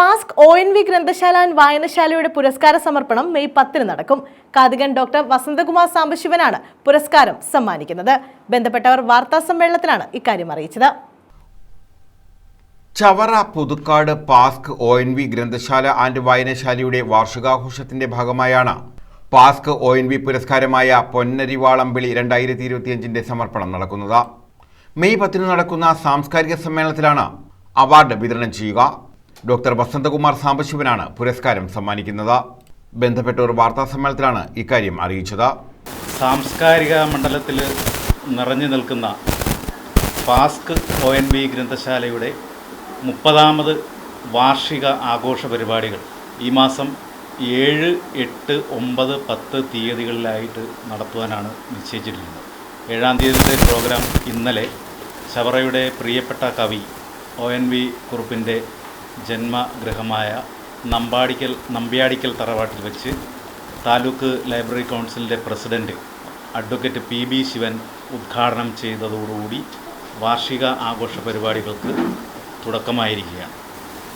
പാസ്ക് O N V ഗ്രന്ഥശാല and വായനശാലയുടെ പുരസ്കാര സമർപ്പണം മെയ് പത്തിന് നടക്കും. കാതികൻ ഡോക്ടർ വസന്തകുമാർ സാംബശിവനാണ് പുരസ്കാരം സമ്മാനിക്കുന്നത്. ബന്ധപ്പെട്ടവർ വാർത്താ സമ്മേളനത്തിലാണ് ഇക്കാര്യം അറിയിച്ചത്. Chavara Puthukkad PASK O N V ഗ്രന്ഥശാല ആൻഡ് വായനശാലയുടെ വാർഷികാഘോഷത്തിന്റെ ഭാഗമായാണ് പാസ്ക് ഒ എൻ വി പുരസ്കാരമായ പൊന്നരിവാളം വിളി രണ്ടായിരത്തി ഇരുപത്തിയഞ്ചിന്റെ സമർപ്പണം നടക്കുന്നത്. മെയ് പത്തിന് നടക്കുന്ന സാംസ്കാരിക സമ്മേളനത്തിലാണ് അവാർഡ് വിതരണം ചെയ്യുക. ഡോക്ടർ വസന്തകുമാർ സാംബശിവനാണ് പുരസ്കാരം സമ്മാനിക്കുന്നത്. ബന്ധപ്പെട്ടവർ വാർത്താ സമ്മേളനത്തിലാണ് ഇക്കാര്യം അറിയിച്ചത്. സാംസ്കാരിക മണ്ഡലത്തിൽ നിറഞ്ഞു നിൽക്കുന്ന പാസ്ക് ഒ എൻ വി ഗ്രന്ഥശാലയുടെ മുപ്പതാമത് വാർഷിക ആഘോഷ പരിപാടികൾ ഈ മാസം ഏഴ് എട്ട് ഒമ്പത് പത്ത് തീയതികളിലായിട്ട് നടത്തുവാനാണ് നിശ്ചയിച്ചിരിക്കുന്നത്. ഏഴാം തീയതിയുടെ പ്രോഗ്രാം ഇന്നലെ ചവറയുടെ പ്രിയപ്പെട്ട കവി ഒ എൻ വി കുറുപ്പിന്റെ ജന്മഗൃഹമായ നമ്പാടിക്കൽ നമ്പ്യാടിക്കൽ തറവാട്ടിൽ വെച്ച് താലൂക്ക് ലൈബ്രറി കൗൺസിലിന്റെ president advocate P B Sivan ഉദ്ഘാടനം ചെയ്തതോടുകൂടി വാർഷിക ആഘോഷ പരിപാടികൾക്ക് തുടക്കമായിരിക്കുകയാണ്.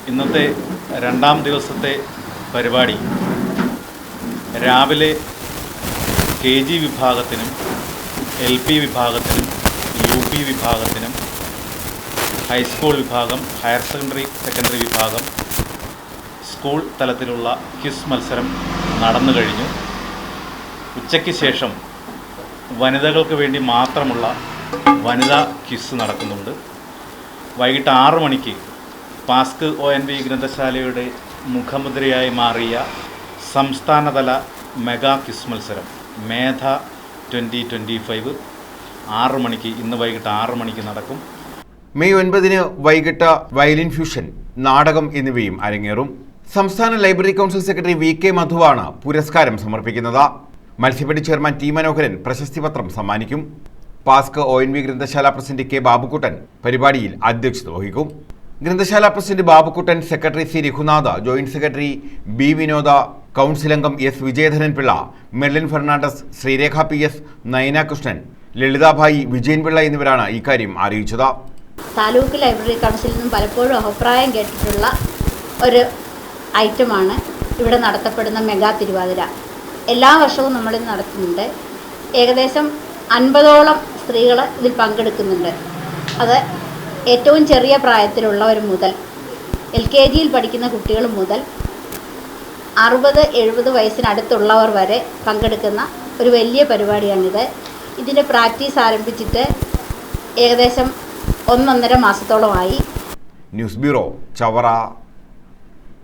ഇന്നത്തെ രണ്ടാം ദിവസത്തെ പരിപാടി രാവിലെ കെ ജി വിഭാഗത്തിനും എൽ പി വിഭാഗത്തിനും യു പി വിഭാഗത്തിനും ഹൈസ്കൂൾ വിഭാഗം ഹയർ സെക്കൻഡറി സെക്കൻഡറി വിഭാഗം സ്കൂൾ തലത്തിലുള്ള ക്വിസ് മത്സരം നടന്നു കഴിഞ്ഞു. ഉച്ചയ്ക്ക് ശേഷം വനിതകൾക്ക് വേണ്ടി മാത്രമുള്ള വനിതാ ക്വിസ് നടക്കുന്നുണ്ട്. വൈകിട്ട് ആറു മണിക്ക് പാസ്ക് ഒ എൻ വി ഗ്രന്ഥശാലയുടെ മുഖമുദ്രയായി മാറിയ സംസ്ഥാനതല മെഗാ ക്വിസ് മത്സരം മേധ ട്വന്റി ട്വന്റി ഫൈവ് ആറു മണിക്ക് ഇന്ന് വൈകിട്ട് ആറു മണിക്ക് നടക്കും. മെയ് ഒൻപതിന് വൈകിട്ട് വയലിൻ ഫ്യൂഷൻ നാടകം എന്നിവയും അരങ്ങേറും. സംസ്ഥാന library council secretary V K മധുവാണ് പുരസ്കാരം സമർപ്പിക്കുന്നത്. മത്സ്യപ്പെട്ടി ചെയർമാൻ ടി മനോഹരൻ പ്രശസ്തി പത്രം സമ്മാനിക്കും. പാസ്ക് ഒ എൻ വി ഗ്രന്ഥശാല പ്രസിഡന്റ് കെ ബാബുക്കുട്ടൻ പരിപാടിയിൽ അധ്യക്ഷത വഹിക്കും. ഗ്രന്ഥശാല president Babukuttan secretary C Raghunath joint secretary B Vinoda council അംഗം S Vijayadharan Pillai Merlin Fernandez Sreerekha P S Nayana Krishnan Lalithabhai Vijayanpillai എന്നിവരാണ് ഇക്കാര്യം അറിയിച്ചത്. താലൂക്ക് ലൈബ്രറി കൗൺസിലിൽ നിന്നും പലപ്പോഴും അഭിപ്രായം കേട്ടിട്ടുള്ള ഒരു ഐറ്റമാണ് ഇവിടെ നടത്തപ്പെടുന്ന മെഗാ തിരുവാതിര. എല്ലാ വർഷവും നമ്മളിത് നടത്തുന്നുണ്ട്. ഏകദേശം അൻപതോളം സ്ത്രീകൾ ഇതിൽ പങ്കെടുക്കുന്നുണ്ട്. അത് ഏറ്റവും ചെറിയ പ്രായത്തിലുള്ളവർ മുതൽ എൽ കെ ജിയിൽ പഠിക്കുന്ന കുട്ടികൾ മുതൽ അറുപത് എഴുപത് വയസ്സിനടുത്തുള്ളവർ വരെ പങ്കെടുക്കുന്ന ഒരു വലിയ പരിപാടിയാണിത്. ഇതിന്റെ പ്രാക്ടീസ് ആരംഭിച്ചിട്ട് ഏകദേശം ഒന്നൊന്നര മാസത്തോളമായി. News bureau Chavara.